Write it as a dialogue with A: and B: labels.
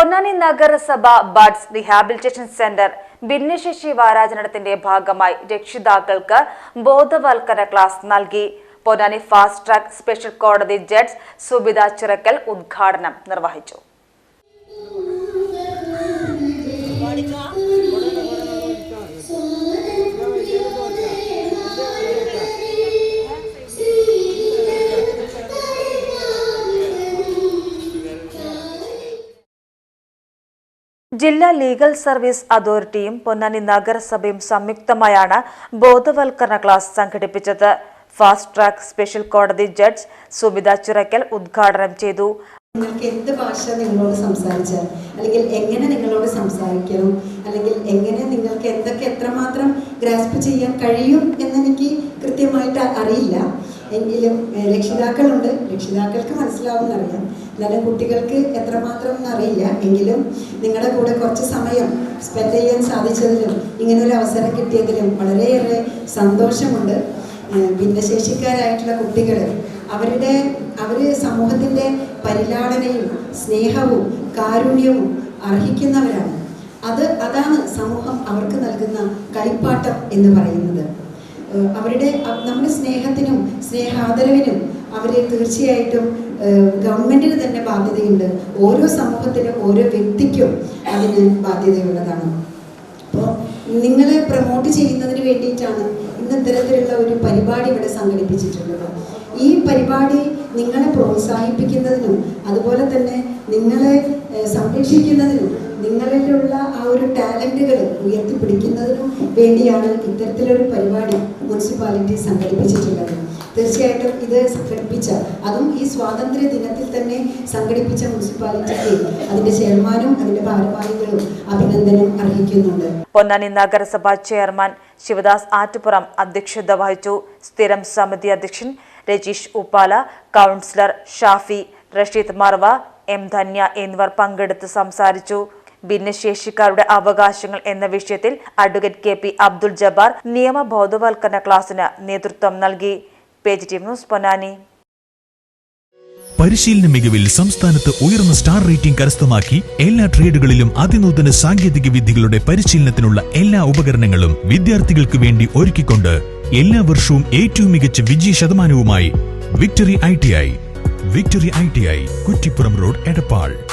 A: പൊന്നാനി നഗരസഭ buds rehabilitation centre ഭിന്നശേഷി വാരാചരണത്തിന്റെ ഭാഗമായി രക്ഷിതാക്കൾക്ക് ബോധവൽക്കരണ ക്ലാസ് നൽകി. പൊന്നാനി ഫാസ്റ്റ് ട്രാക്ക് സ്പെഷ്യൽ കോടതി ജഡ്ജ് സുബിത ചിറക്കൽ ഉദ്ഘാടനം നിർവഹിച്ചു. ജില്ലാ ലീഗൽ സർവീസ് അതോറിറ്റിയും പൊന്നാനി നഗരസഭയും സംയുക്തമായാണ് ബോധവൽക്കരണ ക്ലാസ് സംഘടിപ്പിച്ചത്. ഫാസ്റ്റ് ട്രാക്ക് സ്പെഷ്യൽ കോടതി ജഡ്ജ് സുബിത ചുരക്കൽ ഉദ്ഘാടനം ചെയ്തു.
B: നിങ്ങൾക്ക് എന്ത് ഭാഷ നിങ്ങളോട് സംസാരിച്ചാൽ അല്ലെങ്കിൽ എങ്ങനെ നിങ്ങളോട് സംസാരിക്കണം അല്ലെങ്കിൽ എങ്ങനെ നിങ്ങൾക്ക് എന്തൊക്കെ എത്രമാത്രം ഗ്രാസ്പ് ചെയ്യാൻ കഴിയും എന്നെനിക്ക് കൃത്യമായിട്ട് അറിയില്ല. എങ്കിലും രക്ഷിതാക്കളുണ്ട്. രക്ഷിതാക്കൾക്ക് മനസ്സിലാവുമെന്നറിയാം എന്നാലും കുട്ടികൾക്ക് എത്രമാത്രം എന്നറിയില്ല എങ്കിലും നിങ്ങളുടെ കൂടെ കുറച്ച് സമയം സ്പെൻഡ് ചെയ്യാൻ സാധിച്ചതിലും ഇങ്ങനെ ഒരു അവസരം കിട്ടിയതിലും വളരെയേറെ സന്തോഷമുണ്ട്. ഭിന്നശേഷിക്കാരായിട്ടുള്ള കുട്ടികൾ അവരുടെ അവർ സമൂഹത്തിന്റെ പരിലാളനയും സ്നേഹവും കാരുണ്യവും അർഹിക്കുന്നവരാണ്. അത് അതാണ് സമൂഹം അവർക്ക് നൽകുന്ന കളിപ്പാട്ടം എന്ന് പറയുന്നത്. അവരുടെ നമ്മുടെ സ്നേഹത്തിനും സ്നേഹാദരവിനും അവരെ തീർച്ചയായിട്ടും ഗവൺമെന്റിന് തന്നെ ബാധ്യതയുണ്ട്. ഓരോ സമൂഹത്തിലും ഓരോ വ്യക്തിക്കും അതിന് ബാധ്യതയുള്ളതാണ്. അപ്പോൾ നിങ്ങളെ പ്രൊമോട്ട് ചെയ്യുന്നതിന് വേണ്ടിയിട്ടാണ് ഇന്ന് ഇത്തരത്തിലുള്ള ഒരു പരിപാടി ഇവിടെ സംഘടിപ്പിച്ചിട്ടുള്ളത്. ഈ പരിപാടി നിങ്ങളെ പ്രോത്സാഹിപ്പിക്കുന്നതിനും അതുപോലെ തന്നെ നിങ്ങളെ സംരക്ഷിക്കുന്നതിനും നിങ്ങളിലുള്ള ആ ഒരു ടാലന്റുകൾ ഉയർത്തിപ്പിടിക്കുന്നതിനും വേണ്ടിയാണ് ഇത്തരത്തിലൊരു പരിപാടി മുനിസിപ്പാലിറ്റി സംഘടിപ്പിച്ചിട്ടുള്ളത്. തീർച്ചയായിട്ടും ഇത് സംഘടിപ്പിച്ച അതും ഈ സ്വാതന്ത്ര്യ ദിനത്തിൽ തന്നെ സംഘടിപ്പിച്ച മുനിസിപ്പാലിറ്റിക്ക് അതിന്റെ ചെയർമാനും അതിന്റെ ഭാരവാഹികളും അഭിനന്ദനം അർഹിക്കുന്നുണ്ട്.
A: പൊന്നാനി നഗരസഭാ ചെയർമാൻ ശിവദാസ് ആറ്റുപുറം അധ്യക്ഷത വഹിച്ചു. സ്ഥിരം സമിതി അധ്യക്ഷൻ രജീഷ് ഉപ്പാല കൗൺസിലർ ഷാഫി റഷീദ് മർവ എം ധന്യ എന്നിവർ പങ്കെടുത്ത് സംസാരിച്ചു. ഭിന്നശേഷിക്കാരുടെ അവകാശങ്ങൾ എന്ന വിഷയത്തിൽ advocate K P Abdul Jabbar നിയമ ബോധവൽക്കരണ ക്ലാസിന് നേതൃത്വം നൽകി. Page news Ponnani.
C: പരിശീലന മികവിൽ സംസ്ഥാനത്ത് ഉയർന്ന സ്റ്റാർ റേറ്റിംഗ് കരസ്ഥമാക്കി എല്ലാ ട്രേഡുകളിലും അതിനൂതന സാങ്കേതിക വിദ്യകളുടെ പരിശീലനത്തിനുള്ള എല്ലാ ഉപകരണങ്ങളും വിദ്യാർത്ഥികൾക്ക് വേണ്ടി ഒരുക്കിക്കൊണ്ട് എല്ലാ വർഷവും ഏറ്റവും മികച്ച വിജയ ശതമാനവുമായി victory I T I. Victory I T I Kuttippuram road Edappal.